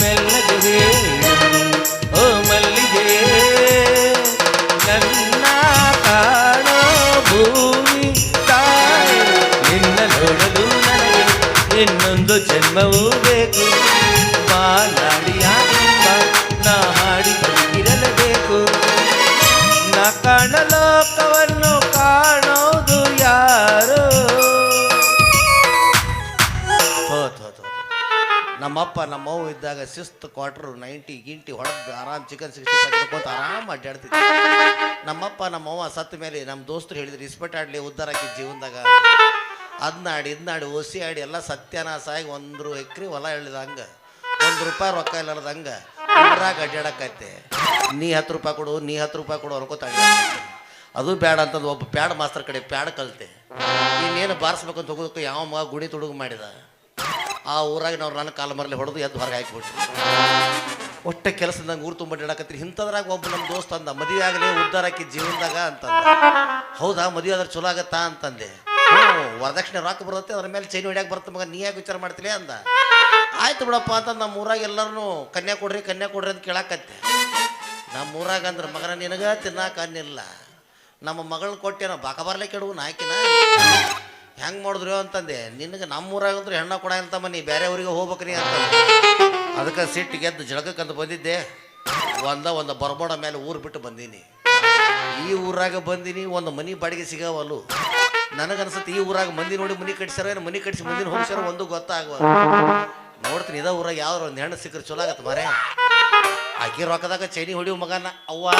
ಮೆಲ್ಲಗೆ ಓ ಮಲ್ಲಿಗೆ ನನ್ನ ಕಾಣೋ ಭೂಮಿ ತಾಯಿ ನಿನ್ನ ನೋಡಲು ನನಗೆ ಇನ್ನೊಂದು ಜನ್ಮವೂ ನಮ್ಮವ್ವ ಇದ್ದಾಗ ಶಿಸ್ತು ಕ್ವಾರ್ಟರ್ ನೈಂಟಿ ಗಿಂಟಿ ಹೊಡೆದು ಆರಾಮ್ ಚಿಕನ್ ಸಿಕ್ಸ್ಟಿ ಫೈವ್ ಆರಾಮ್ ಅಡ್ಡಾಡ್ತಿದ್ದೆ. ನಮ್ಮಪ್ಪ, ನಮ್ಮವ್ವ ಸತ್ತ ಮೇಲೆ ನಮ್ಮ ದೋಸ್ತರು ಹೇಳಿದ್ರು, ಇಸ್ಪೆಟ್ ಆಡ್ಲಿ, ಉದ್ದಾರ ಆಕಿ ಜೀವನದಾಗ. ಅದನ್ನಾಡಿ ಇದನ್ನಾಡಿ ಒಸಿ ಆಡಿ ಎಲ್ಲ ಸತ್ಯನಾಶ ಆಗಿ ಒಂದು ಎಕ್ರೆ ಹೊಲ ಹೇಳಿದಂಗೆ ಒಂದು ರೂಪಾಯಿ ರೊಕ್ಕ ಇಲ್ಲದಂಗೆ ಊರಾಗ ಅಡ್ಡಾಡಕೈತೆ ನೀ ಹತ್ತು ರೂಪಾಯಿ ಕೊಡು, ನೀ ಹತ್ತು ರೂಪಾಯಿ ಕೊಡು ಅನ್ಕೋತ. ಅದು ಬ್ಯಾಡ ಅಂತಂದು ಒಬ್ಬ ಪ್ಯಾಡ್ ಮಾಸ್ತರ್ ಕಡೆ ಪ್ಯಾಡ್ ಕಲಿತೆ. ಇನ್ನೇನು ಬಾರಿಸ್ಬೇಕಂತ ಹೋಗೋದಕ್ಕೆ ಯಾವ ಮಗ ಗುಡಿ ತುಡುಗು ಮಾಡಿದ? ಆ ಊರಾಗಿನವ್ರು ನಾವು ನನ್ನ ಕಾಲ ಮರಲಿ ಹೊಡೆದು ಎದ್ದು ಹೊರಗೆ ಹಾಕಿಬಿಟ್ರು. ಒಟ್ಟೆ ಕೆಲಸದಂಗೆ ಊರು ತುಂಬ ಅಡ್ಡಾಡಕತ್ರಿ ಇಂಥದ್ರಾಗ ಒಬ್ಬ ನಮ್ಮ ದೋಸ್ತ ಅಂದ, ಮದುವೆ ಆಗಲಿ ಉದ್ಧಾರ ಆಕಿ ಜೀವನದಾಗ ಅಂತಂದ. ಹೌದಾ, ಮದುವೆ ಆದ್ರೆ ಚಲೋ ಆಗತ್ತಾ? ಅಂತಂದೆ. ವರದಕ್ಷಿಣೆ ರೊಕ್ಕ ಬರುತ್ತೆ, ಅದ್ರ ಮೇಲೆ ಚೈನ್ ಹೊಡಿಯಾಗ ಬರುತ್ತೆ ಮಗ, ನೀ ಯಾಕೆ ವಿಚಾರ ಮಾಡ್ತೀರಿ ಅಂದ. ಆಯ್ತು ಬಿಡಪ್ಪ ಅಂತ ನಮ್ಮ ಊರಾಗ ಎಲ್ಲರೂ ಕನ್ಯಾ ಕೊಡ್ರಿ ಕನ್ಯಾ ಕೊಡ್ರಿ ಅಂತ ಕೇಳಾಕತ್ತೆ. ನಮ್ಮ ಊರಾಗ ಅಂದ್ರೆ, ಮಗನ ನಿನಗ ತಿನ್ನಾಕ ಅನ್ನಿಲ್ಲ. ನಮ್ಮ ಮಗಳನ್ನ ಕೊಟ್ಟೇನ ಬಾಕ ಬರಲೇ ಕೆಡುವು ನಾಕಿನ ಹೆಂಗೆ ಮಾಡಿದ್ರು ಅಂತಂದೆ, ನಿನಗೆ ನಮ್ಮೂರಾಗಂದ್ರೆ ಹೆಣ್ಣ ಕೊಡ ಅಂತಮ್ಮ ನೀ ಬೇರೆ ಊರಿಗೆ ಹೋಗ್ಬೇಕ್ರಿ ಅಂತ. ಅದಕ್ಕೆ ಸಿಟ್ಟು ಗೆದ್ದು ಜಳಕಕ್ಕಂತ ಬಂದಿದ್ದೆ. ಒಂದ ಒಂದು ಬರ್ಬೋಡ ಮೇಲೆ ಊರು ಬಿಟ್ಟು ಬಂದೀನಿ. ಈ ಊರಾಗ ಬಂದೀನಿ, ಒಂದು ಮನಿ ಬಾಡಿಗೆ ಸಿಗವಲ್ಲು. ನನಗನ್ಸುತ್ತೆ ಈ ಊರಾಗ ಮಂದಿ ನೋಡಿ ಮನಿ ಕಟ್ಸ್ಯಾರ ಏನು ಮನಿ ಕಟ್ಸಿ ಮಂದಿನ ಹೋಗ್ಸ್ಯಾರ ಒಂದು ಗೊತ್ತಾಗುವ ನೋಡ್ತೀನಿ ಇದೇ ಊರಾಗ ಯಾವ್ದು ಒಂದು ಹೆಣ್ಣು ಸಿಕ್ಕರೆ ಚಲೋ ಆಗತ್ತೆ ಮರೆ ಆಕಿ ರೊಕ್ಕದಾಗ ಚೈನಿ ಹೊಡಿಯೋ ಮಗನ ಅವ್ವಾ.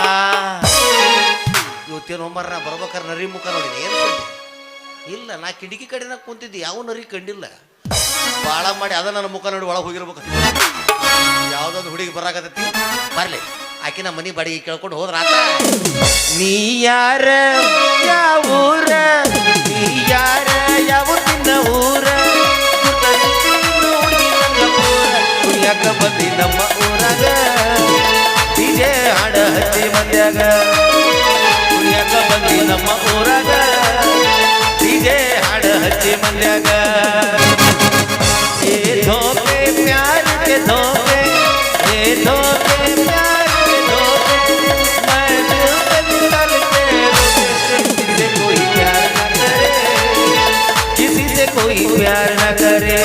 ಇವತ್ತೇನು ಹೋಮರ ನಾ ಬರ್ಬೇಕಾರೆ ನರಿ ಮುಖ ನೋಡಿದೆ. ಏನು? ಇಲ್ಲ, ನಾ ಕಿಟಕಿ ಕಡೆನ ಕುಂತಿದ್ದೆ, ಯಾವ ನರಿ ಕಂಡಿಲ್ಲ. ಭಾಳ ಮಾಡಿ ಅದ ನನ್ನ ಮುಖ ನೋಡಿ ಒಳಗೆ ಹೋಗಿರ್ಬೇಕು. ಯಾವ್ದೊಂದು ಹುಡುಗಿ ಬರಾಕತ್ತೈತಿ, ಬರ್ಲಿ. ಆಕಿ ನಮ್ಮ ಮನಿ ಬಾಡಿಗೆ ಕೇಳ್ಕೊಂಡು ಹೋದ್ರ ಆತ. ನೀ ಯಾರ, ಯಾವ ಊರ, ನೀ ಯಾರ, ಯಾವ ತಿನ್ನ ಊರ? ಬಂದಿ ನಮ್ಮ ಊರಾಗ. ಹಾಡ ಹಚ್ಚಿ ಮಂದ್ಯಾಗ ಹಾಡ ಹಚ್ಚಿ ಮಂದ್ಯಾಗ ये धोखे प्यार के धोखे ये धोखे प्यार के धोखे मैं दिल से निकल के रोके किसी से कोई प्यार न करे किसी से कोई प्यार न करे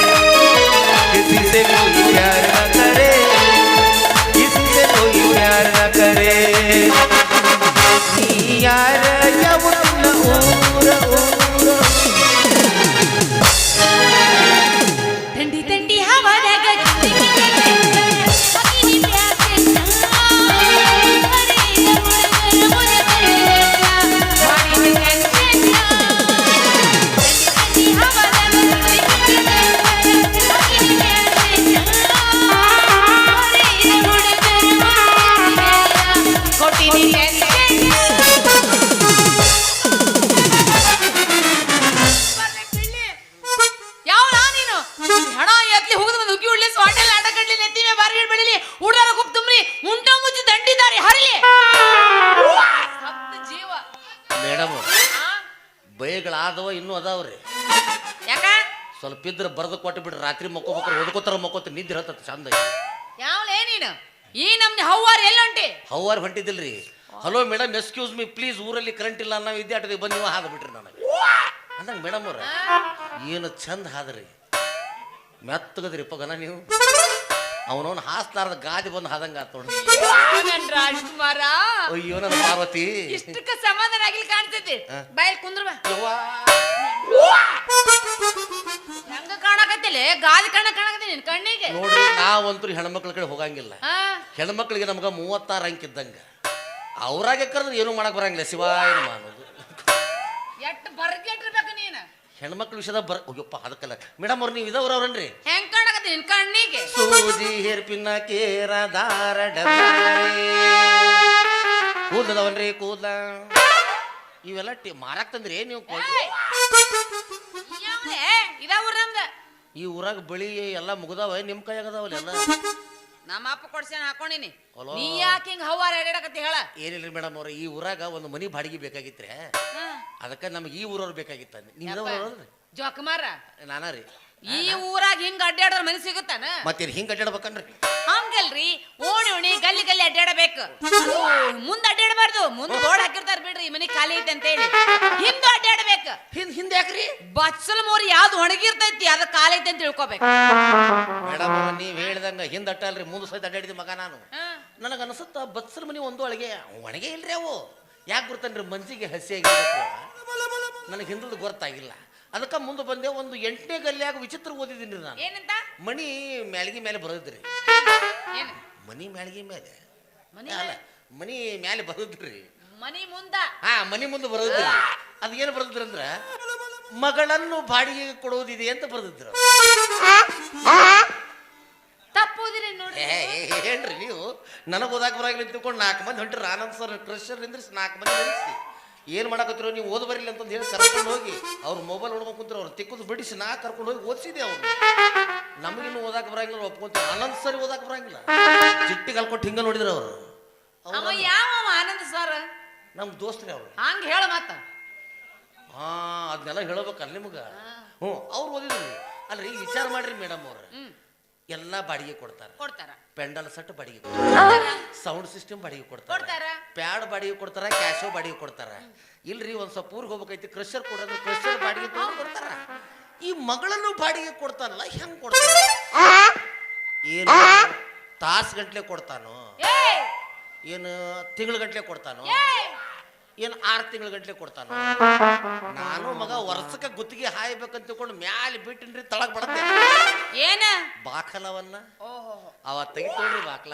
ಸ್ವಲ್ಪ ಇದ್ರೆ ಬರೆದು ಕೊಟ್ಟು ಬಿಡ್ರಿ ರಾತ್ರಿ ಮಕ್ಕೋಬೇಕಾರೆ ಓದ್ಕೋತಾರ ಮಕ್ಕೋತ ನಿದ್ದೆ ಹೇಳ್ತದ ಚಂದ ಯಾವ್ಲೇ ನೀನು? ಈ ನಮ್ದು ಹವ್ವಾರ್ ಎಲ್ಲ ಹೊಂಟಿ? ಹೌವಾರ್ ಹೊಂಟಿದಿಲ್ರಿ hello madam excuse me please ಊರಲ್ಲಿ ಕರೆಂಟ್ ಇಲ್ಲ ಅನ್ನೋ ವಿದ್ಯಾರ್ಥಿ ಬಂದು ನೀವು ಹಾದ ಬಿಟ್ರಿ ನನಗೆ. ಅಂದಂಗೆ ಮೇಡಮ್ ಅವ್ರ ಏನು ಚಂದ ಹಾದ್ರಿ. ಮೆತ್ತಗದ್ರಿ ಪಗನ ನೀವು. ಅವನವನು ಹಾಸ್ಲಾರ್ದ ಗಾದಿ ಬಂದು ಹಾದಂಗ ನೋಡಿ ನನ್ ರಾಜ್ಕುಮಾರ. ಅಯ್ಯೋ ನನ್ನ ಪಾರ್ವತಿ. ಇಷ್ಟಕ್ಕ ಸಮಾಧಾನ ಆಗಿಲ್ ಕಾಣ್ತೈತಿ. ಬಾಯಲ್ಲಿ ಕುಂದ್ರ ಯವ್ವಾ. ಹೆಂಗ ಕಾಣಕತ್ತಿಲ್ಲ ಗಾದಿ ಕಣ್ಣ ಕಾಣಕತ್ತಿ ನಿನ್ ಕಣ್ಣಿಗೆ. ನೋಡ್ರಿ ನಾವಂತೂ ಹೆಣ್ಮಕ್ಳ ಕಡೆ ಹೋಗಂಗಿಲ್ಲ. ಆ ಹೆಣ್ಮಕ್ಳಿಗೆ ನಮ್ಗೆ ಮೂವತ್ತಾರು ಅಂಕ ಇದ್ದಂಗ. ಅವ್ರಾಗೆ ಕರೆದ್ರೆ ಏನೂ ಮಾಡಕ್ ಬರಂಗಿಲ್ಲ ಶಿವಾಯ ನಮ ಅನ್ನೋದು. ಬರ್ಗೆಟ್ಟಿರ್ಬೇಕು ನೀನು? ಹೆಣ್ಮಕ್ಳ ವಿಷಯದ ಬರ ಅಯ್ಯಪ್ಪ ಅದಕ್ಕಲ್ಲ. ಮೇಡಮ್ ಅವ್ರು ನೀವು ಇದಾವ್ರವ್ರನ್ರಿ ಹೆಂಗ್ ಕಾಣಕತ್ತೀನಿ ನಿನ್ ಕಣ್ಣಿಗೆ? ಸೂಜಿ ಹೇರ್ಪಿನ ಕೇರ ದಾರ ಕೂದಲದವನ್ರಿ ಕೂದಲ. ಇವೆಲ್ಲ ಟಿ ಮಾರಾಕ್ ತಂದ್ರಿ ನೀವು ಕೊ- ಯಾವ್ದೇ ಇದ ಊರ್ ನಮ್ದ. ಈ ಊರಾಗ ಬಳಿ ಎಲ್ಲ ಮುಗ್ದಾವ ನಿಮ್ ಕೈಯಾಗದಾವಲ್ಲ ಎಲ್ಲ? ನಮ್ಮ ಅಪ್ಪ ಕೊಡ್ಸೇನ ಹಾಕೊಂಡಿನಿ. ನೀ ಯಾಕೆ ಹಿಂಗ ಹವಾರ ಎಡಕತ್ತಿ ಹೇಳ? ಏನಿಲ್ರಿ ಮೇಡಮ್ ಅವ್ರ ಈ ಊರಾಗ ಒಂದು ಮನಿ ಬಾಡಿಗೆ ಬೇಕಾಗಿತ್ರಿ ಅದಕ್ಕೆ ನಮ್ಗೆ ಈ ಊರವ್ರು ಬೇಕಾಗಿತ್ತ. ಇದಾವ್ರವ್ರಲ್ರಿ ಜೋಕುಮಾರ. ನಾನಾ ರೀ. ಈ ಊರಾಗ ಹಿಂಗ ಅಡ್ಡಾಡ್ರ ಮನೆ ಸಿಗುತ್ತಾನ? ಮತ್ತೆ ಹಿಂಗ ಅಡ್ಡಾಡ್ಬೇಕನ್ರಿ ಹಂಗಲ್ರಿ ಓಣಿ ಓಣಿ ಗಲ್ಲಿ ಗಲ್ಲಿ ಅಡ್ಡಾಡಬೇಕು ಮುಂದ ಅಡ್ಡಾಡಬಾರ್ದು ಮುಂದ ಬೋರ್ಡ್ ಹಾಕಿರ್ತಾರ ಬಿಡ್ರಿ ಈ ಮನಿ ಖಾಲಿ ಐತೆ ಅಂತ ಹೇಳಿ. ಹಿಂದ ಅಡ್ಡಾಡಬೇಕು ಹಿಂದ್ ಹಿಂದೆ ಯಾಕ್ರಿ? ಬಚ್ಚಲ ಮೋರಿ ಯಾವ್ದು ಒಣಗಿರ್ತೈತಿ ಅದ ಖಾಲಿ ಐತೆ ಅಂತ ತಿಳ್ಕೊಬೇಕು. ಮೇಡಮ್ ನೀವ್ ಹೇಳ್ದಂಗ ಹಿಂದ ಅಟ್ಟಲ್ರಿ ಮುಂದ ಸಹಿತ ಅಡ್ಡಾಡಿದ ಮಗ ನಾನು. ನನಗ ಅನ್ಸುತ್ತ ಬಚ್ಚಲ ಮನಿ ಒಂದು ಒಳಗೆ ಒಣಗೆ ಇಲ್ರಿ ಅವು. ಯಾಕೆ ಗೊತ್ತನ್ರಿ ಹಸಿ ಹಸಿಯಾಗಿರ್ಬೇಕು ನನಗೆ ಹಿಂದದ ಗೊತ್ತಾಗಿಲ್ಲ. ಅದಕ್ಕೆ ಮುಂದೆ ಬಂದೆ ಒಂದು ಎಂಟನೇ ಗಲ್ಲಿಯಾಗ ವಿಚಿತ್ರ ಓದಿದ್ದೀನಿ ನಾನು. ಏನಂತ? ಮಣಿ ಮ್ಯಾಲ್ಗಿ ಮೇಲೆ ಬರೋದ್ರಿ. ಏನ್? ಮನಿ ಮ್ಯಾಲ್ಗಿ ಮೇಲೆ? ಮನಿ ಅಲ್ಲ ಮನಿ ಮ್ಯಾಲೆ ಬರೋದ್ರಿ. ಮನಿ ಮುಂದ? ಹಾ ಮನಿ ಮುಂದೆ ಬರೋದ್ರಿ. ಅದು ಏನು ಬರೋದ್ರಿ ಅಂದ್ರ ಮಗಳನ್ನು ಬಾಡಿಗೆಗೆ ಕೊಡೋದಿದೆ ಅಂತ ಬರೆದಿದ್ರು ತಪ್ಪೋದಿಲ್ಲ ನೋಡಿ ಏನ್ರಿ ನೀವು? ನನಗೆ ಓದಾಕ ಬರಾಗಿಲ್ಲ ತಿಳ್ಕೊಂಡು ನಾಲ್ಕು ಮಂದಿ ಹೊಂಟ್ರಿ. ಆನಂದ್ ಸರ್ ಕ್ರಷರ್ ನಿಂದ್ರಿಸಿ ನಾಲ್ಕು ಮಂದಿ ನಿಲ್ಲಿಸಿ ಏನು ಮಾಡಕತ್ತಿರೋ ನೀವು ಓದ್ ಬರಲಿಲ್ಲ ಅಂತಂದು ಹೇಳಿ ಕರ್ಕೊಂಡು ಹೋಗಿ ಅವ್ರ ಮೊಬೈಲ್ ನೋಡ್ಬೇಕು ಕುಂತ್ರು ಅವ್ರು ತಿಕ್ಕದು ಬಿಡಿಸಿ ನಾ ಕರ್ಕೊಂಡು ಹೋಗಿ ಓದಿಸಿದೆ ಅವ್ರು ನಮಗಿನ್ನು ಓದಾಕ ಬರಂಗಿಲ್ಲ ಒಪ್ಕೊಂತ ಆನಂದ್ ಸರಿ ಓದಾಕ ಬರಂಗಿಲ್ಲ. ಚಿಟ್ಟಿ ಕಲ್ಕೊಟ್ಟು ಹಿಂಗ ನೋಡಿದ್ರು ಅವರು. ಅವ ಯಾವ ಆನಂದ್ ಸರ್ ನಮ್ಮ ದೋಸ್ತ್ರಿ ಅವ್ರು. ಹಂಗ ಹೇಳ ಮತ್ತ. ಹಾ ಅದನ್ನೆಲ್ಲ ಹೇಳಬೇಕಲ್ಲ ನಿಮ್ಗೆ. ಹ್ಞೂ ಅವ್ರು ಓದಿದ್ರು. ಅಲ್ರಿ ವಿಚಾರ ಮಾಡ್ರಿ ಮೇಡಮ್ ಅವ್ರ. ಎಲ್ಲ ಬಾಡಿಗೆ ಕೊಡ್ತಾರೆ. ಕೊಡ್ತಾರ. ಪೆಂಡಲ್ ಸೆಟ್ ಬಾಡಿಗೆ ಕೊಡ್ತಾರೆ. ಸೌಂಡ್ ಸಿಸ್ಟಮ್ ಬಾಡಿಗೆ ಕೊಡ್ತಾರೆ. ಕೊಡ್ತಾರ. ಪ್ಯಾಡ್ ಬಾಡಿಗೆ ಕೊಡ್ತಾರ ಕ್ಯಾಶೋ ಬಾಡಿಗೆ ಕೊಡ್ತಾರ. ಇಲ್ರಿ ಒಂದ್ ಸ್ವಲ್ಪ ಊರಿಗೆ ಹೋಗ್ಬೇಕೈತಿ ಕ್ರಷರ್ ಕೊಡೋದು ಕ್ರಷರ್ ಬಾಡಿಗೆ ಕೊಡ್ತಾರ. ಈ ಮಗಳನ್ನು ಬಾಡಿಗೆ ಕೊಡ್ತಾನಲ್ಲ ಹೆಂಗ್ ಕೊಡ್ತಾನ ಏನು? ತಾಸ್ ಗಂಟ್ಲೆ ಕೊಡ್ತಾನೋ ಏನು? ತಿಂಗಳ ಗಂಟ್ಲೆ ಕೊಡ್ತಾನೋ? ಏನು ಆರು ತಿಂಗಳ ಗಂಟ್ಲೆ ಕೊಡ್ತಾನ? ನಾನು ಮಗ ವರ್ಷಕ್ಕೆ ಗುತ್ತಿಗೆ ಹಾಯ್ಬೇಕಂತ ತಿಳ್ಕೊಂಡು ಮ್ಯಾಲೆ ಬಿಟ್ಟಿನ್ರಿ ತಳಗ್ ಬಡತ್ತೆ ಏನ? ಬಾಕಲವನ್ನ ಅವ ತೆಗಿತೋಡ್ರಿ ಬಾಕಲ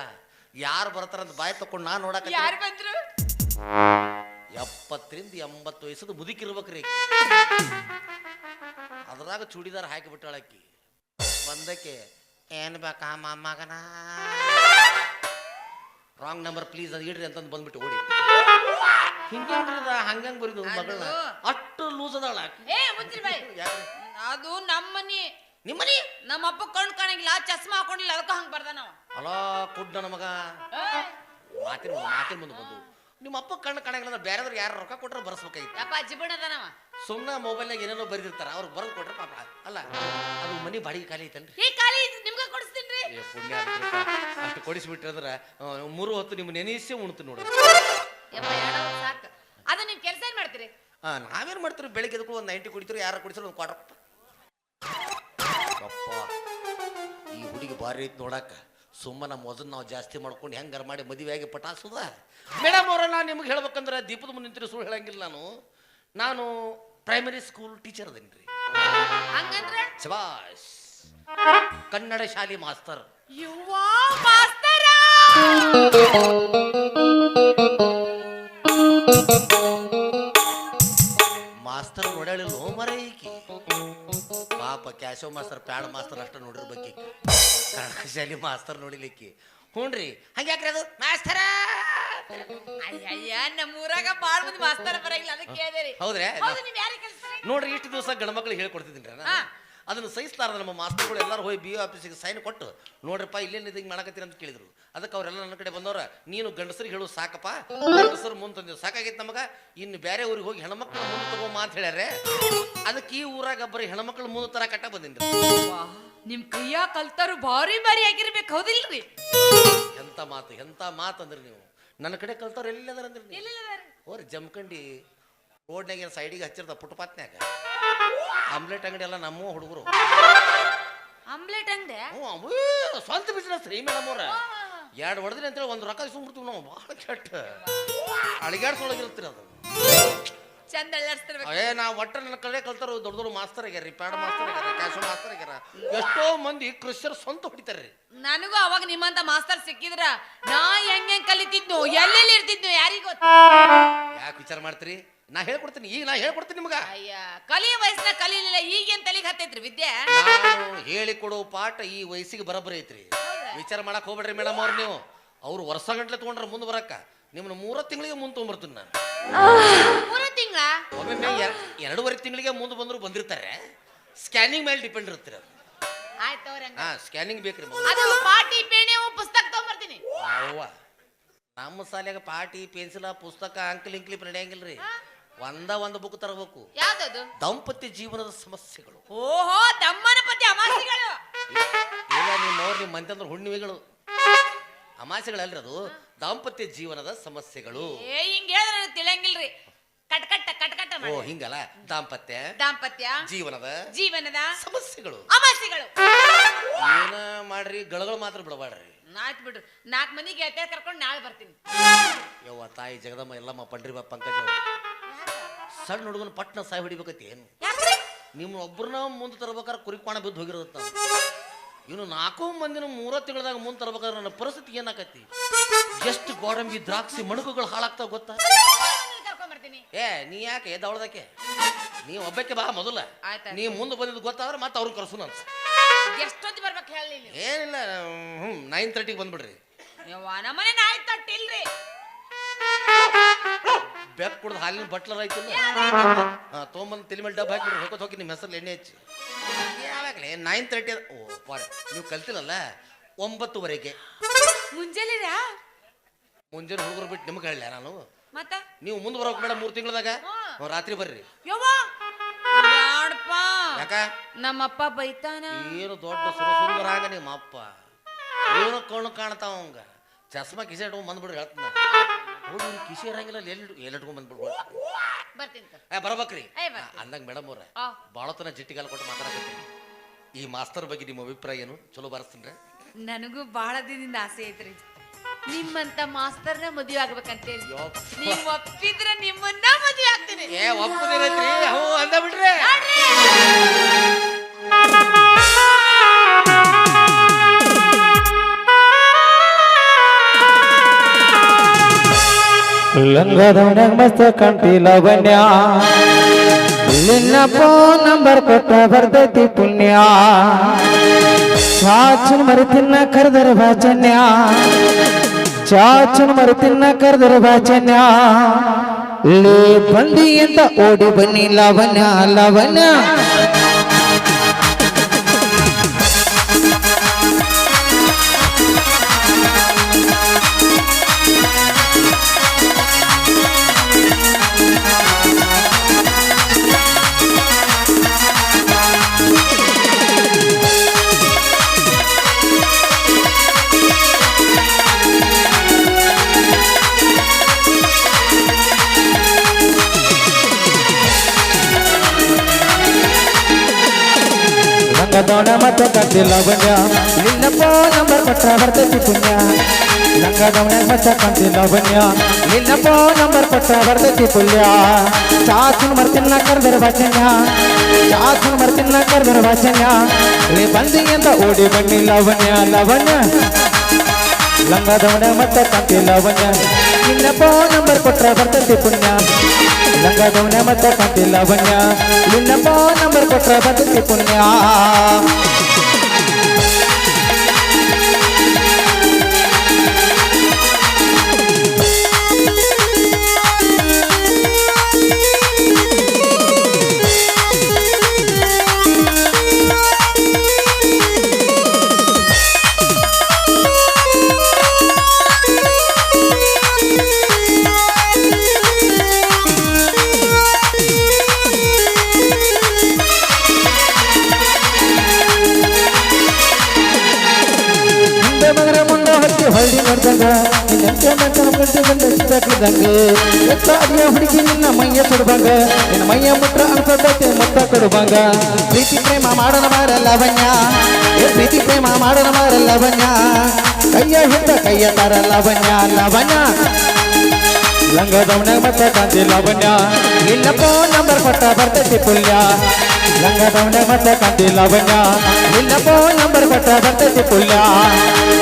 ಯಾರು ಬರ್ತಾರಂತ ಬಾಯಿ ತಕೊಂಡು ನಾನು ನೋಡಕ ಯಾರು ಬಂದ್ರು? ಎಪ್ಪತ್ತರಿಂದ ಎಂಬತ್ತು ವಯಸ್ಸದ ಮುದುಕಿರ್ಬೇಕ್ರಿ ಅದ್ರಾಗ ಚೂಡಿದಾರ ಹಾಕಿ ಬಿಟ್ಟಾಳಕ್ಕಿ ಬಂದಕ್ಕೆ ಏನ್ ಬೇಕಾ ಮೊಮ್ಮಗನ ರಾಂಗ್ ನಂಬರ್ ಪ್ಲೀಸ್ ಅದು ಇಡ್ರಿ ಅಂತಂದು ಬಂದ್ಬಿಟ್ಟು ಓಡಿ. ಹಿಂಗೆ ಹಂಗಂಗ್ ಬರಿದು ಮಗಳನ್ನ. ಅಷ್ಟು ಲೂಸ್ ಅದಾಳ ಆಕಿ. ಏ ಮುಚ್ಚಿರಿ ಬಾಯ್. ಯಾಕ್ರಿ? ಅದು ನಮ್ಮನಿ. ನಿಮ್ಮನಿ? ನಮ್ಮ ಅಪ್ಪ ಕಣ್ ಕಾಣಂಗಿಲ್ಲ ಚಸ್ಮಾ ಹಾಕೊಂಡಿಲ್ಲ ಅದಕ್ಕ ಹಂಗ ಬರ್ದಾನವ ಅಲಾ ಕುಡ್ ನನ್ನ ಮಗ. ಮಾತಿನ ಮಾತಿನ ಮುಂದೆ ಬಂದು. ನಿಮ್ಮ ಅಪ್ಪ ಕಣ್ಣು ಕಾಣಂಗಿಲ್ಲ ಅಂದ್ರೆ ಬೇರೆದವ್ರು ಯಾರು ರೊಕ್ಕ ಕೊಟ್ರೆ ಬರ್ಸ್ಬೇಕಾಗಿತ್ತು. ಯಪ್ಪ ಜಿಬಣ ಅದಾನವ ಸುಮ್ಮನೆ ಮೊಬೈಲ್ನಾಗ ಏನೇನೋ ಬರೆದಿರ್ತಾರೆ ಅವ್ರಿಗೆ ಬರೆದು ಕೊಟ್ರೆ ಪಾಪ. ಅಲ್ಲ ಅದು ಮನಿ ಬಾಡಿಗೆ ಖಾಲಿ ಐತಲ್ರಿ? ಈ ಖಾಲಿ ನಿಮ್ಗೆ ಕೊಡಿಸ್ತೀನ್ರಿ ಏ ಪುಣ್ಯ. ಅಷ್ಟು ಕೊಡಿಸ್ಬಿಟ್ರೆ ಅಂದ್ರೆ ಆ, ಮೂರು ಹೊತ್ತು ನಿಮ್ಮ ನೆನೆಸಿ ಉಣ್ತು ನೋಡ್ರಿ ಯಪ್ಪ ಎರಡು ಸಾಕು ಹಾ ನಾವೇನು ಮಾಡ್ತೀವಿ ಬೆಳಿಗ್ಗೆ ಎದ್ಕೊಂಡು ಒಂದು ನೈಂಟಿ ಕುಡಿತೀರಿ ಯಾರು ಕುಡಿಸಿದ್ರು ಒಂದು ಕ್ವಾರ್ಟರ್ ಅಪ್ಪ ಈ ಹುಡುಗಿ ಭಾರಿ ಐತಿ ನೋಡಕ್ಕ ಸುಮ್ಮನೆ ಮೊದಲು ನಾವು ಜಾಸ್ತಿ ಮಾಡ್ಕೊಂಡು ಹೆಂಗಾರ ಮಾಡಿ ಮದುವೆ ಆಗಿ ಪಟಾಸುದ ಮೇಡಮ್ ಅವರ ನಾನು ನಿಮ್ಗೆ ಹೇಳ್ಬೇಕಂದ್ರೆ ದೀಪದ ಮುಂದೆ ನಿಂತಿರು ಸುಳ್ಳು ಹೇಳಂಗಿಲ್ಲ ನಾನು. ನಾನು ಪ್ರೈಮರಿ ಸ್ಕೂಲ್ ಟೀಚರ್ ಅದೇನಿ ರೀ ಹಂಗಂದ್ರೆ? ಶಬಾಷ್. ಕನ್ನಡ ಶಾಲೆ ಮಾಸ್ತರ್. ಯುವ ಮಾಸ್ತರ್! ಕ್ಯಾಶೋ ಮಾಸ್ತರ್ ಪ್ಯಾಡ್ ಮಾಸ್ತರ್ ಅಷ್ಟ ನೋಡಿರ್ಬೇಕು ಬಗ್ಗೆ. ಕನ್ನಡ ಶಾಲೆ ಮಾಸ್ತರ್ ನೋಡಿಲಿಕ್ಕೆ. ಹ್ಞೂನ್ರಿ ಹಂಗ್ಯಾಕ್ರಿ ಅದು? ಮಾಸ್ತರ ಅಯ್ಯಯ್ಯ ನಮ್ಮ ಊರಾಗ ಬಾಳ್ ಮಂದಿ ಮಾಸ್ತರ ಬರಂಗಿಲ್ಲ ಅದಕ್ಕೆ ಹೌದ್ರಿ ಹೌದ್ರಾ? ಹೌದು ನೀವ್ ಯಾರಿಗೆ ಕಲಿಸ್ತೀರಿ ನೋಡ್ರಿ ಇಷ್ಟು ದಿವಸ ಗಂಡ ಮಕ್ಳಿಗೆ ಹೇಳ್ಕೊಡ್ತಿದ್ದೀನಿ ನಾನು. ಅದನ್ನು ಸಹಿಸ್ತಾರ ನಮ್ಮ ಮಾಸ್ತರ್ಗಳು ಎಲ್ಲರೂ ಹೋಗಿ ಬಿ ಆಫೀಸಿಗೆ ಸೈನ್ ಕೊಟ್ಟು ನೋಡ್ರಪ್ಪ ಇಲ್ಲೇನು ಇದಂಗೆ ಮಾಡಕತ್ತೀರಿ ಅಂತ ಕೇಳಿದ್ರು. ಅದಕ್ಕೆ ಅವರೆಲ್ಲ ನನ್ನ ಕಡೆ ಬಂದವ್ರ ನೀನು ಗಂಡಸರಿಗೆ ಹೇಳು ಸಾಕಪ್ಪ ಗಂಡಸರು ಮುಂದೆ ತಂದಿದ್ದು ಸಾಕಾಗೈತೆ ನಮಗೆ? ಇನ್ನು ಬೇರೆ ಊರಿಗೆ ಹೋಗಿ ಹೆಣ್ಮಕ್ಳು ಮುಂದೆ ತಗೊಂಬ ಅಂತ ಹೇಳ್ಯಾರೆ. ಅದಕ್ಕೆ ಈ ಊರಾಗ ಬರೀ ಹೆಣ್ಮಕ್ಳು ಮುಂದೆ ತರ ಕಟ್ಟ ಬಂದಿನ್ರಿ ನಿಮ್ ಕೈಯ ಕಲ್ತಾರು ಭಾರಿ ಭಾರಿ ಆಗಿರ್ಬೇಕು ಹೌದಿಲ್ರಿ? ಎಂತ ಮಾತು ಎಂತ ಮಾತು ಅಂದ್ರಿ ನೀವು? ನನ್ನ ಕಡೆ ಕಲ್ತವ್ರು ಎಲ್ಲಿ ಅದಾರ ಹೋರಿ ಜಮ್ಕಂಡಿ ರೋಡ್ನಾಗ ಏನು ಸೈಡಿಗೆ ಹಚ್ಚಿರ್ತ ಫುಟ್ಪಾತ್ನ್ಯಾಗ ಆಮ್ಲೆಟ್ ಅಂಗಡಿ ಎಲ್ಲ ನಮ್ಮ ಹುಡುಗರು. ಆಮ್ಲೆಟ್ ಅಂಗಡಿ? ಸ್ವಂತ ಬಿಸ್ನೆಸ್ ರೀ ಮೇಡಮ್ ಅವ್ರ. ಎರಡು ಹೊಡೆದ್ರಿ ಅಂತೇಳಿ ಒಂದು ರೊಕ್ಕ ಸುಮ್ಬಿಡ್ತೀವಿ ನಾವು. ಭಾಳ ಕೆಟ್ಟ. ಅಳಿಗಾಡ್ಸೊಳಗಿರ್ತೀರಿ ಅದು. ಚಂದ ಏ ನಾ ಒಟ್ಟ ನನ್ನ ಕಡೆ ಕಲ್ತಾರ ದೊಡ್ಡ ದೊಡ್ಡ ಮಾಸ್ತರ್ ಆಗ್ಯಾರ ರೀ ಪ್ಯಾಡ್ ಮಾಸ್ತರ್ ಆಗ್ಯಾರ ಕ್ಯಾಶೋ ಮಾಸ್ತರ್ ಆಗ್ಯಾರ. ಎಷ್ಟೋ ಮಂದಿ ಕ್ರಿಶ್ಚರ್ ಸ್ವಂತ ಹೊಡಿತಾರ್ರಿ ನನಗೂ ಅವಾಗ ನಿಮ್ಮಂತ ಮಾಸ್ತರ್ ಸಿಕ್ಕಿದ್ರ ನಾ ಹೆಂಗ್ ಹೆಂಗ್ ಕಲಿತಿದ್ನು ಎಲ್ಲೆಲ್ಲಿ ಇರ್ತಿದ್ನು ಯಾರಿಗೂ ಗೊತ್ತ? ಯಾಕೆ ವಿಚಾರ ಮಾಡ್ತೀರಿ? ನಾ ಹೇಳ್ಕೊಡ್ತೀನಿ ಈಗ ನಾ ಹೇಳ್ಕೊಡ್ತೀನಿ ನಿಮ್ಗ. ಅಯ್ಯ ಕಲಿಯ ವಯಸ್ಸಿನ ಕಲೀಲಿಲ್ಲ ಈಗೇನ್ ತಲೆಗೆ ಹತ್ತೈತ್ರಿ ವಿದ್ಯೆ? ನಾನು ಹೇಳಿಕೊಡೋ ಪಾಠ ಈ ವಯಸ್ಸಿಗೆ ಬರಬರಿ ಐತ್ರಿ. ವಿಚಾರ ಮಾಡಕ್ ಹೋಗ್ಬೇಡ್ರಿ ಮೇಡಮ್ ಅವ್ರು ನೀವು. ಅವ್ರು ವರ್ಷ ಗಂಟ್ಲೆ ತಗೊಂಡ್ರೆ ಮುಂದೆ ಬರಕ್ಕ. ನಿಮ್ನ ಮೂರ ತಿಂಗಳಿಗೆ ಮುಂದೆ ತೊಗೊಂಬರ್ತೀನಿ ನಾನು. ಮೂರ ತಿಂಗಳ? ಒಮ್ಮೆ ಎರಡೂವರೆ ತಿಂಗಳಿಗೆ ಮುಂದೆ ಬಂದ್ರು ಬಂದಿರ್ತಾರೆ. ಸ್ಕ್ಯಾನಿಂಗ್ ಮೇಲೆ ಡಿಪೆಂಡ್ ಇರುತ್ತೆ ಆಯ್ತವ್ರ ಹಾ ಸ್ಕ್ಯಾನಿಂಗ್ ಬೇಕ್ರಿ ಅದು ಪಾಟಿ ಪೇಣೆ ಪುಸ್ತಕ ತಗೊಂಬರ್ತೀನಿ. ಅವ್ವ ನಮ್ಮ ಶಾಲ್ಯಾಗ ಪಾಟಿ ಪೆನ್ಸಿಲ ಪುಸ್ತಕ ಅಂಕಲ್ ಇಂಕ್ಲಿಪ್ ನಡೆಯಂಗಿಲ್ರಿ. ಒಂದ ಒಂದು ಬುಕ್ ತರಬೇಕು. ಯಾವ್ದದು? ದಂಪತಿ ಜೀವನದ ಸಮಸ್ಯೆಗಳು. ಓಹೋ ದಮ್ಮನ ಪತಿ ಅಮಾಸಿಗಳು. ಇಲ್ಲ ನಿಮ್ಮ ಅವ್ರು ನಿಮ್ಮ ಅಂದ್ರೆ ಹುಣ್ಣಿಮೆಗಳು. ಅಮಾಸೆಗಳಲ್ರಿ ಅದು. ದಾಂಪತ್ಯ ಜೀವನದ ಸಮಸ್ಯೆಗಳು. ಏ ಹಿಂಗ್ ಹೇಳಿದ್ರೆ ನನಗೆ ತಿಳಿಯಂಗಿಲ್ರಿ. ಕಟ್ಕಟ್ಟ ಕಟ್ಕಟ್ಟ ಓ ಮಾಡಿ. ಹಿಂಗಲ್ಲ? ದಾಂಪತ್ಯ ದಾಂಪತ್ಯ ಜೀವನದ ಜೀವನದ ಸಮಸ್ಯೆಗಳು. ಅಮಾಸಿಗಳು. ಏನ ಮಾಡ್ರಿ? ಗಳಗಳು ಮಾತ್ರ ಬಿಡಬಾಡ್ರಿ. ಆಯ್ತು ಬಿಡ್ರಿ. ನಾಲ್ಕು ಮನೆಗೆ ಗೆಳತಿಯರ್ ಕರ್ಕೊಂಡು ನಾಳೆ ಬರ್ತೀನಿ. ಯವ್ವ ತಾಯಿ ಜಗದಮ್ಮ ಎಲ್ಲಮ್ಮ ಪಂಡ್ರಿ ಬಾ ಪಂಕಜ ಅವ್ರು. ಸಣ್ಣ ಹುಡುಗನ ಪಟ್ನ ಸಾಯಿ ಹೊಡಿಬೇಕತಿ ಏನು? ನಿಮ್ಮ ಒಬ್ಬರನ್ನ ಮುಂದೆ ತರ್ಬೇಕಾದ್ರೆ ಕುರಿ ಕ್ವಾಣ ಬಿದ್ದು ಹೋಗಿರೋದತ್ತ ಇನ್ನು ನಾಲ್ಕು ಮಂದಿನ ಮೂರ ತಿಂಗಳದಾಗ ಮುಂದೆ ತರ್ಬೇಕಾದ್ರೆ ನನ್ನ ಪರಿಸ್ಥಿತಿ ಏನಾಕತಿ ಎಷ್ಟು ಗೋಡಂಬಿ ದ್ರಾಕ್ಷಿ ಮಣುಕುಗಳು ಹಾಳಾಗ್ತಾವ ಗೊತ್ತಾ? ಏ ನೀ ಯಾಕೆ ದವಳದಕ್ಕೆ ನೀ ಒಬ್ಬಕ್ಕೆ ಬಾ ಮೊದಲ. ನೀ ಮುಂದೆ ಬಂದಿದ್ದು ಗೊತ್ತಾದ್ರೆ ಮತ್ತೆ ಅವ್ರನ್ನ ಕರ್ಸು ಅಂತ ಎಷ್ಟೊತ್ತಿ ಬರ್ಬೇಕು ಹೇಳಿ ಏನಿಲ್ಲ ಹ್ಮ್ ನೈನ್ ತರ್ಟಿಗೆ ಬಂದ್ಬಿಡ್ರಿ. ಮನೆ ನಮ್ಮನೆ ನಾಯಿ ತಟ್ಟಿಲ್ರಿ ಬೆಕ್ ಕುಡ್ದು ಹಾಲಿನ ಬಟ್ಲರ್ ಆಯ್ತಿಲ್ಲ? ಹಾಂ ತೊಗೊಂಬಂದು ತಲೆ ಮೇಲೆ ಡಬ್ಬ ಹಾಕಿ ಹೋಗೋದು ಹೋಗಿ ನಿಮ್ಮ ಹೆಸರು ಎಣ್ಣೆ ಹಚ್ಚಿ. ಯಾವಾಗಲೇ ನೈನ್ ತರ್ಟಿ ಓ ಪಾರ ನೀವು ಕಲ್ತಿಲ್ಲಲ್ಲ ಒಂಬತ್ತುವರೆಗೆ. ಮುಂಜಾನೆ ಮುಂಜಾನೆ ಹುಡುಗರು ಬಿಟ್ಟು ನಿಮ್ಗೆ ಹೇಳಲ್ಲ ನಾನು? ಮತ್ತ? ನೀವು ಮುಂದೆ ಬರೋಕ್ ಬೇಡ ಮೂರು ತಿಂಗಳದಾಗ. ರಾತ್ರಿ ಬರ್ರಿ. ಯಾಕ? ನಮ್ಮಪ್ಪ ಬೈತಾನ. ಏನು ದೊಡ್ಡ ಸುರು ಸುಂದರಾಗ ನಿಮ್ಮ ಅಪ್ಪ ಏನು ಕಣ್ಣು ಕಾಣ್ತಾವ ಅವಂಗ? ಚಸ್ಮಾ ಕಿಸೆ ಇಟ್ಕೊಂಡ್ ಬಂದ್ಬಿಡ್ರಿ ಹೇಳ್ತಾನ ಹುಡುಗರು ಕಿಸೆ ಇರಂಗಿಲ್ಲ ಎಲ್ಲಿ ಎಲ್ಲಿ ಇಟ್ಕೊಂಡ್ ಬಂದ್ಬಿಡ್ಬೋದು ಬರ್ತೀನಿ ತಗೋ. ಏ ಬರ್ಬೇಕ್ರಿ. ಏ, ಬರ್ತೀನಿ. ಅಂದಂಗ ಮೇಡಮ್ ಅವ್ರ ಆ. ಬಾಳತನ ಜಿಟ್ಟಿಗಾಲ ಕೊಟ್ಟು ಮಾತಾಡಕತ್ತೀನಿ. ಈ ಮಾಸ್ತರ್ ಬಗ್ಗೆ ನಿಮ್ಮ ಅಭಿಪ್ರಾಯ ಏನು? ಚಲೋ ಬರ್ಸ್ತೀನಿ ನನಗೂ ಬಹಳ ದಿನದಿಂದ ಆಸೆ ಐತ್ರಿ. ನಿಮ್ಮಂತ ಮಾಸ್ತರ್ನ ಮದುವೆ ಆಗ್ಬೇಕಂತೇಳಿ ಯಪ್ಪ. ನೀವ್ ಒಪ್ಪಿದ್ರೆ ನಿಮ್ಮನ್ನ ಮದುವೆ ಆಗ್ತೀನಿ. ಏ ಒಪ್ಪುದಿರೈತ್ರಿ. ಹ್ಞೂ ಅಂದ ಬಿಡ್ರಿ. ಲಂಗದವನ್ಯಾಗ ಮಸ್ತ ಕಂಟಿ ಲವಣ್ಯ ನಿನ್ನ ಫೋನ್ ನಂಬರ್ ಕೊಟ್ಟ ಬರ್ತೈತಿ ಪುಣ್ಯ. ಚಾಚನ್ ಮರಿತಿನ್ನ ಕರೆದರ ವಾಚನ್ಯ ಚಾಚನ್ ಮರಿತಿನ್ನ ಕರೆದರ ವಾಚನ್ಯ ಲೇ ಬಂದಿ ಅಂತ ಓಡಿ ಬನ್ನಿ ಲವಣ್ಯ ಲವಣ್ಯ ಲಂಗದವನ ಮತ್ತೆ ಕಂಟಿ ಲವಣ್ಯ ನಿನ್ನ ಫೋನ್ ನಂಬರ್ ಕೊಟ್ಟ ಬರ್ತೈತಿ ಪುಣ್ಯ. ಲಂಗದವನ್ಯಾಗ ಮಚ್ಚ ಕಂಟಿ ಲವಣ್ಯ ನಿನ್ನ ಫೋನ್ ನಂಬರ್ ಕೊಟ್ಟ ಬರ್ತೈತಿ ಪುಣ್ಯ. ಚಾಚುನ್ ಮರ್ತಿನ್ನ ಕರ್ದರ ವಾಚನ್ಯ ಚಾಚುನ್ ಮರ್ತಿನ್ನ ಕರ್ದರ ವಾಚನ್ಯ ನೀ ಬಂದಿ ಅಂತ ಓಡಿ ಬನ್ನಿ ಲವಣ್ಯ ಲವಣ್ಯ ಲಂಗದವನ ಮತ್ತೆ ಕಂಟಿ ಲವಣ್ಯ ನಿನ್ನ ಫೋನ್ ನಂಬರ್ ಕೊಟ್ಟ ಬರ್ತೈತಿ ಪುಣ್ಯ. ಲಂಗದವನ ಮತ್ತೆ ಕಂಟಿ ಲವಣ್ಯ ನಿನ್ನ ಫೋನ್ ನಂಬರ್ ಕೊಟ್ಟ ಬರ್ತೈತಿ ಪುಣ್ಯ. ಚಿತ್ತಾಕಿದಂಗ ಎತ್ತ ಅಡಿಯ ಹುಡುಗಿ ನಿನ್ನ ಮೈಯ ಸುಡ್ಬಂಗ ನಿನ್ನ ಮೈಯ ಮುಟ್ರ ಅನ್ಕೊಟ್ಟೈತೆ ಮುತ್ತ ಕೊಡುಬಂಗ ಪ್ರೀತಿ ಪ್ರೇಮ ಮಾಡೋಣ ಮಾರ ಲವಣ್ಯ ಏ ಪ್ರೀತಿ ಪ್ರೇಮ ಮಾಡೋಣ ಮಾರ ಲವಣ್ಯ ಕೈಯ ಹಿಡ್ದ ಕೈಯ ತರ ಲವಣ್ಯ ಲವಣ್ಯ ಲಂಗದವನ ಮತ್ತೆ ಕಾಂತಿ ಲವಣ್ಯ ನಿನ್ನ ಫೋನ್ ನಂಬರ್ ಕೊಟ್ಟ ಬರ್ತೈತಿ ಪುಲ್ಯ ಲಂಗದವನ ಮತ್ತೆ ಕಾಂತಿ ಲವಣ್ಯ ನಿನ್ನ ಫೋನ್ ನಂಬರ್ ಕೊಟ್ಟ ಬರ್ತೈತಿ ಪುಲ್ಯ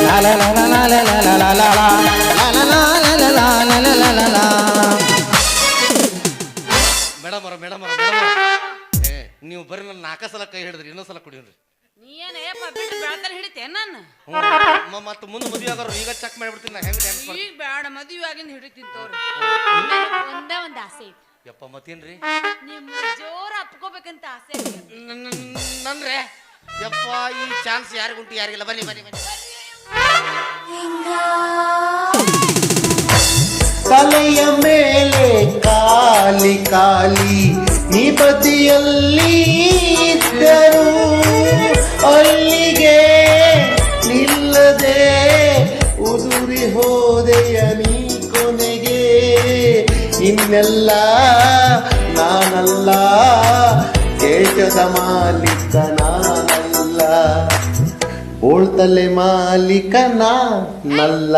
ಲಾಲ ಲಾಲ ಲಾಲ ಲಾಲ ಲಾಲ ಮೇಡಮ್ ಅವ್ರ ಮೇಡಮ್ ಅವ್ರ ನೀವು ಬರ್ರಿ ನನ್ನ ನಾಲ್ಕ ಸಲ ಕೈ ಹಿಡಿದ್ರಿ ಇನ್ನೊಂದು ಸಲ ಕುಡಿಯೋರಿ ನೀ ಏನ್ ಏಪ್ಪ ಬಿಟ್ಟು ಬೆಳತಾರ ಹಿಡಿತೆ ನಾನು? ಮತ್ತೆ ಮುಂದೆ ಮದುವೆ ಆಗೋರು ಈಗ ಚೆಕ್ ಮಾಡಿಬಿಡ್ತೀನಿ ನಾ ಹೆಂಗೆ ಡ್ಯಾನ್ಸ್ ಮಾಡಿ ಈಗ ಬೇಡ ಮದುವೆ ಆಗಿಂದ ಹಿಡಿತೀನಿ ತೋರಿ. ಒಂದ ಒಂದು ಆಸೆ ಐತಿ. ಯಪ್ಪ ಮತ್ತೇನ್ರಿ? ನಿಮ್ಮ ಜೋರ ಅಪ್ಕೋಬೇಕಂತ ಆಸೆ ನನ್ರೆ ಯಪ್ಪ ಈ ಚಾನ್ಸ್ ಯಾರಿಗುಂಟು ಯಾರಿಗಿಲ್ಲ ಬನ್ನಿ ಬನ್ನಿ ಬನ್ನಿ. ತಲೆಯ ಮೇಲೆ ಕಾಲಿ ಕಾಲಿ ಈ ಬದಿಯಲ್ಲಿ ಇದ್ದರು ಅಲ್ಲಿಗೆ ನಿಲ್ಲದೆ ಉದುರಿ ಹೋದೆಯ ನೀ ಕೊನೆಗೆ ಇನ್ನೆಲ್ಲ ನಾನಲ್ಲ, ದೇಶದ ಮಾಲೀಕ ನಾನಲ್ಲ. ಓಳ್ತಲೆ ಮಾಲೀಕ ನಾನಲ್ಲ.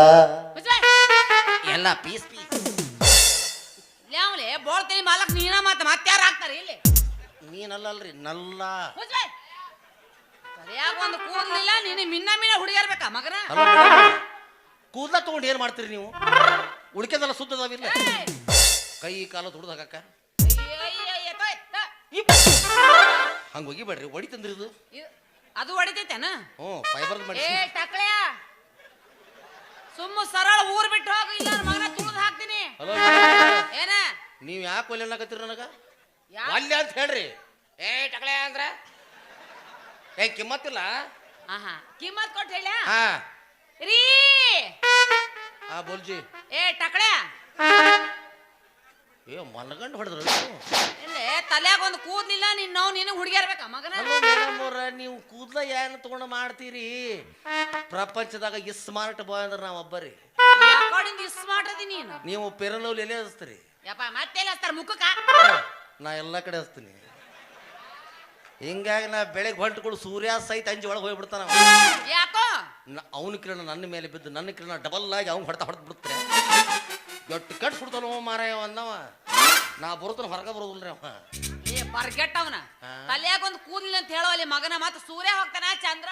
ಎಲ್ಲ ಪೀಸ್ ಹಾಕ್ತಾರೆ ಇಲ್ಲಿ. ನೀನಲ್ಲಲ್ರಿ ನಲ್ಲ. ಸರಿಯಾಗ ಒಂದು ಕೂದಲಿಲ್ಲ ನೀನು ಮಿನ್ನ ಮಿನ್ನ ಹುಡುಗಿರ್ಬೇಕಾ ಮಗನ? ಕೂದಲ ತಗೊಂಡು ಏನ್ ಮಾಡ್ತೀರಿ ನೀವು? ಉಳಿಕೆದೆಲ್ಲ ಸುದ್ದದಾವಿಲ್ಲ! ಕೈ ಕಾಲ ತುಡ್ದು ಹಾಕಕ್ಕ. ಹಂಗ ಹೋಗಿಬೇಡ್ರಿ ಹೊಡಿ ತಂದ್ರಿ ಇದು. ಇದು- ಅದು ಹೊಡಿತೈತೇನ ಹ್ಞೂ ಫೈಬರ್ ಮಾಡಿ ಏ ಟಕ್ಳ್ಯಾ ಸುಮ್ಮ ಸರಳ ಊರ್ ಬಿಟ್ಟು ಹೋಗಿ ಇಲ್ಲ ಮಗನ ತುಳಿದು ಹಾಕ್ತೀನಿ. ಏನ? ನೀವು ಯಾಕೆ ಒಲ್ಲೆ ಅನ್ನಕತ್ತೀರಿ ನನಗ? ಒಲ್ಲೆ ಅಂತ ಹೇಳ್ರಿ. ಏ ಟಕಳೆ ಅಂದ್ರ? ಏ ಕಿಮ್ಮತ್ತಿಲ್ಲ? ಆಹಾ ಕಿಮ್ಮತ್ ಕೊಟ್ಟು ಹೇಳ ಹಾ. ರೀ! ಹಾ ಬೋಲ್ಜಿ. ಏ ಟಕಳೆ! ಏ ಮಲ್ಗಂಡ್ ಹೊಡೆದ್ರು ಇಲ್ಲೇ ತಲ್ಯಾಗ ಒಂದು ಕೂದ್ಲಿಲ್ಲ ನೀನ್ ನಾವು ನೀನು ಹುಡುಗಿರ್ಬೇಕ ಮಗನ? ನೀವು ಕೂದ್ಲ ಏನ್ ತಗೊಂಡ್ ಮಾಡ್ತೀರಿ? ಪ್ರಪಂಚದಾಗ ಸ್ಮಾರ್ಟ್ ಬಾಯ್ ಅಂದ್ರೆ ನಾವು ಒಬ್ಬರಿ. ಯಾಕೋಡಿಂದ ಇಸ್ ಅದಿ ನೀನು? ನೀವು ಪೆರಲೋಲ್ ಎಲೆ ಹಚ್ತೀರಿ? ಯಪ್ಪ ಮತ್ತೆ ಹಚ್ತಾರ ಮುಖಕ್ಕ? ನಾ ಎಲ್ಲ ಕಡೆ ಹಚ್ತೀನಿ. ಹಿಂಗಾಗಿ ನಾ ಬೆಳಗ್ಗೆ ಹೊಂಟ್ಗಳು ಸೂರ್ಯ ಸಹಿತ ಅಂಜಿ ಒಳಗೆ ಹೋಗ್ಬಿಡ್ತಾನ ಯಾಕೋ? ಅವನ ಕಿರಣ ನನ್ನ ಮೇಲೆ ಬಿದ್ದು ನನ್ನ ಕಿರಣ ಡಬಲ್ ಆಗಿ ಅವ್ನು ಹೊಡೆತ ಹೊಡೆದು ಬಿಡ್ತಾರೆ ಎಟ್ಟು ಕಟ್ ಸುಡ್ತಾನೋ ಮಾರಾಯ ಅನ್ನವ. ನಾ ಬರುತ್ತಾನ ಹೊರಗೆ ಬರೋದಿಲ್ರಿ ಅವ. ಏ ಬರ್ಗೆಟ್ ಅವನ ತಲ್ಯಾಗ ಒಂದು ಕೂದ್ಲಿಲ್ಲ ಅಂತ ಹೇಳೋ ಅಲ್ಲಿ ಮಗನ ಮತ್ತೆ ಸೂರ್ಯ ಹೋಗ್ತಾನ ಚಂದ್ರ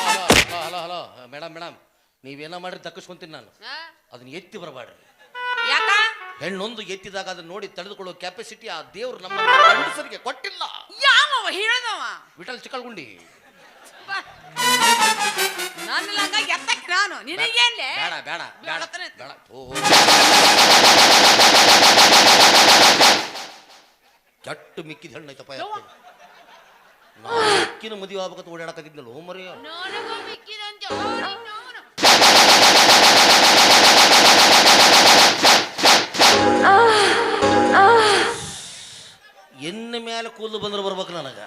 hello hello hello madam madam ನೀವೇನೋ ಮಾಡ್ರಿ ತಕ್ಕಿಸ್ಕೊಂತೀನಿ ನಾನು. ಅದನ್ನ ಎತ್ತಿ ಬರಬೇಡ್ರಿ ಹೆಣ್ಣೊಂದು ಎತ್ತಿದಾಗ ಅದನ್ನ ನೋಡಿ ತಡೆದುಕೊಳ್ಳೋ ಕೆಪಾಸಿಟಿ ಆ ದೇವ್ರು ನಮ್ಮ ಗಂಡಸರಿಗೆ ಕೊಟ್ಟಿಲ್ಲ. ಯಾವ ಹೇಳ್ದವ? ವಿಠಲ್ ಚಿಕ್ಕಲ್ಗುಂಡಿ. ಬಾ. ನನ್ನ ಲಂಗ ಎತ್ತಕ್ಕೆ ನಾನು. ನಿನಗೇನ್ಲೆ ಬೇಡ ಬೇಡ ಬೇಡ. ಬೇಡ. ಓ ಕೆಟ್ಟು ಮಿಕ್ಕಿದ ಹೆಣ್ಣು ಐತಪ್ಪ ಮಿಕ್ಕಿನ ಮದುವೆ ಆಗ್ಬೇಕಂತ ಓಡಾಡಕ್ಕಾಗಿದ್ನಲ್ಲ ಮರಿಯ. ನನಗೂ ಮಿಕ್ಕಿದಂತೆ ಎನ್ನ ಮೇಲೆ ಕೂದಲು ಬಂದ್ರೆ ಬರ್ಬೇಕು ನನಗ.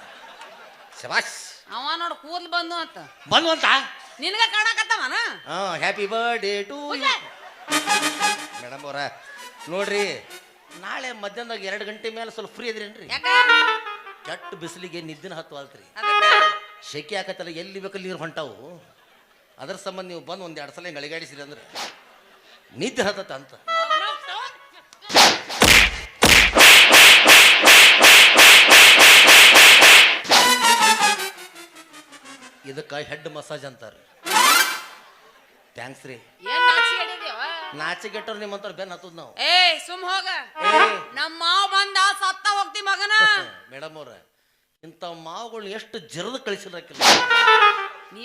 ಶಬಾಷ್. ಅವ ನೋಡು ಕೂದ್ಲು ಬಂದು ಅಂತ. ಬಂದ್ವಂತ ನಿನಗ ಕಾಣಕತ್ತವನ? ಹಾ ಹ್ಯಾಪಿ ಬರ್ಡೇ ಟು. ಮೇಡಮ್ ಅವರ ನೋಡ್ರಿ ನಾಳೆ ಮಧ್ಯಾಹ್ನದಾಗ ಎರಡು ಗಂಟೆ ಮೇಲೆ ಸ್ವಲ್ಪ ಫ್ರೀ ಅದ್ರೇನ್ರಿ ಯಾಕ? ಕೆಟ್ಟ ಬಿಸಿಲಿಗೆ ನಿದ್ದಿನ ಹತ್ತುವಲ್ತ್ರಿ ಅಲ್ತ್ರಿ ಶೆಕೆ ಹಾಕತ್ತಲ್ಲ ಎಲ್ಲಿ ಬೇಕಲ್ಲಿ ನೀರು ಹೊಂಟಾವು? ಅದ್ರ ಸಂಬಂಧ ನೀವು ಬಂದು ಒಂದು ಎರಡು ಸಲ ಗಳಿಗಾಡಿಸಿರಿ ಅಂದ್ರೆ. ನಿದ್ದೆ ಹತ್ತತ್ತ ಅಂತ. ಇದಕ್ಕೆ ಹೆಡ್ ಮಸಾಜ್ ಅಂತಾರೆ. ಥ್ಯಾಂಕ್ಸ್ ರೀ. ಏನ್ ನಾಚಿಕೆಡಿದ್ಯವ ನಾಚಿಗೆಟ್ಟರು ನಿಮ್ಮಂತವ್ರು ಬೆನ್ ಹತ್ತದ್ ನಾವು. ಏ ಸುಮ್ ಹೋಗ. ನಮ್ಮ ಮಾವ ಬಂದ ಸತ್ತ ಹೋಗ್ತಿ ಮಗನ. ಮೇಡಮ್ ಅವ್ರ ಇಂತ ಮಾವುಗಳು ಎಷ್ಟು ಜರದ ಕಳಿಸಿರಕಿಲ್ಲ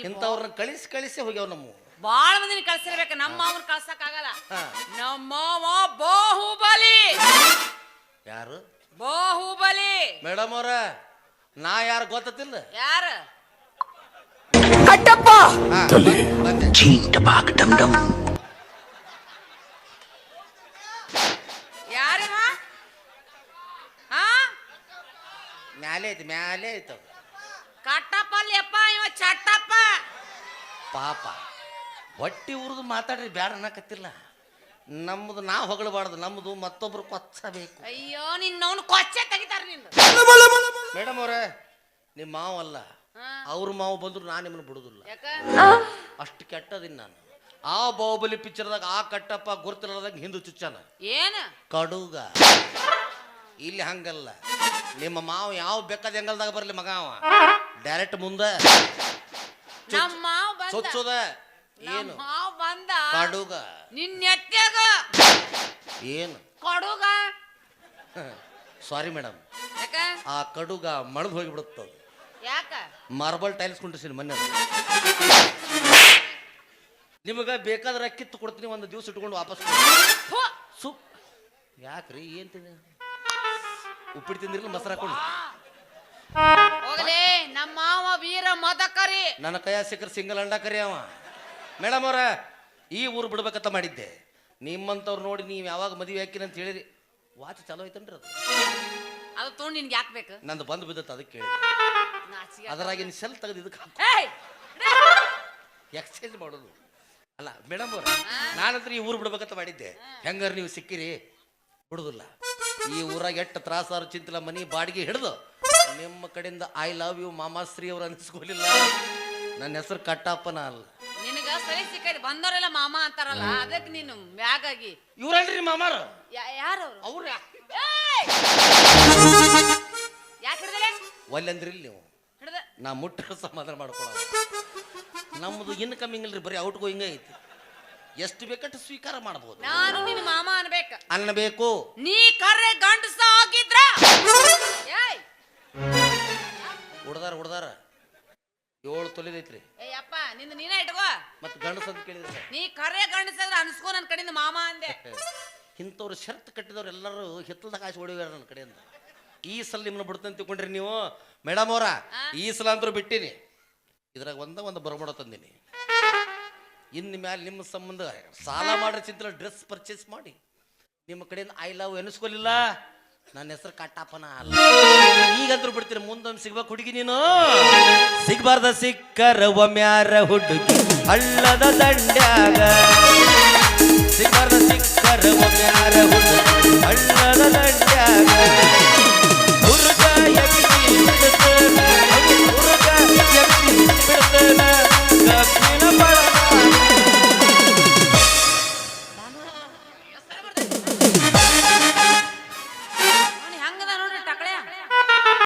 ಇಂಥವ್ರನ್ನ ಕಳಿಸಿ ಕಳಿಸಿ ಹೋಗ್ಯಾವ ನಮ್ಮ. ಬಾಳ ಮಂದಿನ ಕಳ್ಸಿರ್ಬೇಕ ನಮ್ಮ ಮಾವನ್ ಕಳ್ಸಕ್ ಆಗಲ್ಲ ಹಾ. ನಮ್ಮ ಮಾವ ಬಾಹುಬಲಿ. ಯಾರು? ಬಾಹುಬಲಿ. ಮೇಡಮ್ ಅವ್ರ ನಾ ಯಾರು ಗೊತ್ತಿಲ್ಲ ಯಾರ? ಬಂದೆ ಯಾರಿವ ಹಾ? ಮ್ಯಾಲೆ ಐತಿ ಮ್ಯಾಲೆ ಐತ. ಕಟ್ಟಪ್ಪ ಅಪ್ಪ ಇವ ಚಟ್ಟಪ್ಪ. ಪಾಪ ಹೊಟ್ಟಿ ಉರಿದು ಮಾತಾಡ್ರಿ ಬ್ಯಾಡ ಅನ್ನಕತ್ತಿಲ್ಲ. ನಮ್ಮದು ನಾವು ಹೊಗಳಬಾರ್ದು ನಮ್ಮದು ಮತ್ತೊಬ್ರು ಕೊಚ್ಚಬೇಕು. ಅಯ್ಯೋ ನಿನ್ನವನು ಕೊಚ್ಚೆ ತೆಗಿತಾರ ನಿನ್ನ ಮೇಡಮ್ ಅವ್ರೆ ನಿಮ್ಮ ಮಾವಲ್ಲ. ಅವ್ರ ಮಾವು ಬಂದ್ರು ನಾನು ನಿಮ್ಮನ್ನು ಬಿಡುದಿಲ್ಲ. ಅಷ್ಟು ಕೆಟ್ಟದಿನ್ ನಾನು. ಆ ಬಾಹುಬಲಿ ಪಿಕ್ಚರ್ದಾಗ ಆ ಕಟ್ಟಪ್ಪ ಗುರುತಿಲ್ಲದಾಗ ಹಿಂದೂ ಚುಚ್ಚಾನ. ಏನ? ಕಡುಗ. ಇಲ್ಲಿ ಹಂಗಲ್ಲ. ನಿಮ್ಮ ಮಾವ ಯಾವ ಬೆಕ್ಕದ ಹೆಂಗಲ್ದಾಗ ಬರ್ಲಿ ಮಗ ಅವ? ಡೈರೆಕ್ಟ್ ಮುಂದೆ. ಚೊಚ್ಚೋದ. ಏನು? ಬಂದ. ಕಡುಗ. ಏನು? ಕಡುಗ. ಸಾರಿ ಮೇಡಮ್ ಆ ಕಡುಗ ಮಣದ್ ಹೋಗಿಬಿಡುತ್ತದು. ಯಾಕ? ಮಾರ್ಬಲ್ ಟೈಲ್ಸ್ ಕುಂಟಿಸಿನಿ ಮೊನ್ನೆ ನಿಮಗೆ ಬೇಕಾದ್ರೆ ಕಿತ್ತು ಕೊಡ್ತೀನಿ ಒಂದು ದಿವಸ ಇಟ್ಕೊಂಡು ವಾಪಸ್ ಕೊಡಿ. ಥು, ಸು ಯಾಕ್ರಿ ಏನ್ ತಿಂದ? ಉಪ್ಪಿಟ್ಟು ತಿಂದಿರಲ್ಲ ಮೊಸರು ಹಾಕೊಂಡು ಹೋಗ್ಲಿ ನಮ್ಮ ಮಾವ ವೀರ ಮದಕರಿ. ನನ್ನ ಕೈಯ ಸಿಕ್ಕರೆ ಸಿಂಗಲ್ ಅಂಡ ಕರಿ ಅವ. ಮೇಡಮ್ ಅವ್ರ ಈ ಊರು ಬಿಡ್ಬೇಕಂತ ಮಾಡಿದ್ದೆ. ನಿಮ್ಮಂಥವ್ರು ನೋಡಿ ನೀವು ಯಾವಾಗ ಮದುವೆ ಹಾಕಿನ ಅಂತ ಹೇಳಿರಿ. ವಾಚ್ ಚಲೋ ಐತನ್ರಿ ಅದು. ಅದು ತೊಗೊಂಡು ನಿನ್ಗೆ ಯಾಕೆ ಬೇಕು? ನಂದು ಬಂದು ಬಿದ್ದತ್ತ ಅದಕ್ಕೆ ಕೇಳಿದೆ. ನಾಚಿಕೆ ಅದರಾಗಿನ ಸೆಲ್ ತೆಗೆದು ಇದಕ್ಕೆ ಏಯ್! ಎಕ್ಸ್ಚೇಂಜ್ ಮಾಡೋದು. ಅಲ್ಲ ಮೇಡಮ್ ಅವ್ರ ನಾನಂತ್ರ ಈ ಊರು ಬಿಡ್ಬೇಕಂತ ಮಾಡಿದ್ದೆ. ಹೆಂಗಾರ ನೀವು ಸಿಕ್ಕಿರಿ? ಬಿಡುದಿಲ್ಲ. ಈ ಊರಾಗ ಎಷ್ಟು ತ್ರಾಸಾರು ಚಿಂತಿಲ್ಲ ಮನಿ ಬಾಡಿಗೆ ಹಿಡಿದು ನಿಮ್ಮ ಕಡೆಯಿಂದ ಐ ಲವ್ ಯು ಮಾಮಾಶ್ರೀ ಅವ್ರು ಅನಿಸ್ಕೊಲಿಲ್ಲ ನನ್ನ ಹೆಸರು ಕಟ್ಟಪ್ಪನ ಅಲ್ಲ. ನಿನಗ ಸರಿ ಸಿಕ್ಕಿ ಬಂದವರೆಲ್ಲ ಮಾಮ ಅಂತಾರಲ್ಲ ಅದಕ್ಕೆ ನೀನು ಮ್ಯಾಗಾಗಿ. ಇವ್ರಲ್ರಿ ಮಾಮಾರು? ಯಾರು ಅವ್ರ. ಯಾಕೆ ಹಿಡ್ದಲೆ ಒಲ್ಲೆಂದ್ರಿಲ್ಲ ನೀವು? ನಾ ಮುಟ್ಟ ಸಮಾಧಾನ ಮಾಡ್ಕೊಳ ನಮ್ಮದು ಇನ್ಕಮಿಂಗ್ ಇಲ್ರಿ ಬರೀ ಔಟ್ ಗೋಯಿಂಗ್ ಐತಿ. ಎಷ್ಟು ಬೇಕಟ್ಟು ಸ್ವೀಕಾರ ಮಾಡಬಹುದು ನಾನು ನಿನ್ನ ಮಾಮ ಅನ್ಬೇಕ. ಅನ್ನಬೇಕು ನೀ ಕರೆ ಗಂಡಸ ಆಗಿದ್ರ? ಏಯ್! ಹುಡ್ದಾರ ಹುಡ್ದಾರ. ಏಳು ತೊಲಿದೈತ್ರಿ ಅಪ್ಪ ನಿನ್ನ ನೀನೇ ಇಟ್ಕೋ. ಮತ್ತೆ ಗಂಡಸ ಅಂತ ಕೇಳಿದ್ರೆ? ನೀ ಕರೆ ಗಂಡಸ ಅಂದ್ರೆ ಅನ್ಸ್ಕೋ ನನ್ನ ಕಡೆಯಿಂದ ಮಾಮ ಅಂದೆ. ಇಂಥವ್ರು ಶರ್ತ್ ಕಟ್ಟಿದವ್ರು ಎಲ್ಲರೂ ಹಿತ್ತಲ್ದಾಗ ಆಸೆ ಹೊಡಿವ್ಯಾರ ನನ್ನ ಕಡೆಯಿಂದ. ಈ ಸಲ ನಿಮ್ಮನ್ನ ಅಂತ ತಿಳ್ಕೊಂಡ್ರಿ ನೀವು? ಮೇಡಮ್ ಅವರ ಈ ಸಲ ಅಂತೂ ಬಿಟ್ಟಿನಿ. ಇದ್ರಾಗ ಒಂದ ಒಂದು ಬರಮಡ ತಂದಿನಿ. ಇನ್ನು ಮ್ಯಾಲೆ ನಿಮ್ಮ ಸಂಬಂಧ ಸಾಲ ಮಾಡಿ ಚಿಂತಲ ಡ್ರೆಸ್ ಪರ್ಚೇಸ್ ಮಾಡಿ. ನಿಮ್ಮ ಕಡೆಯಿಂದ ಐ ಲವ್ ಎನಿಸ್ಕೊಲಿಲ್ಲ. ನನ್ನ ಹೆಸರು ಕಟ್ಟಾಪನ ಅಲ್ಲ. ಈಗಂದ್ರೂ ಬಿಡ್ತೀನಿ ಮುಂದೊಂದು ಸಿಗ್ಬೇಕು ಹುಡುಗಿ ನೀನು. ಸಿಗ್ಬಾರ್ದ ಸಿಕ್ಕರವ ಮ್ಯಾರ ಹುಡುಗಿ ಹಳ್ಳದ ದಂಡ್ಯಾಗ. ಸಿಗ್ಬಾರ್ದ ಸಿಕ್ಕರವ ಮ್ಯಾರ ಹುಡುಗಿ ಹಳ್ಳದ ದಂಡ್ಯಾಗ. Bye.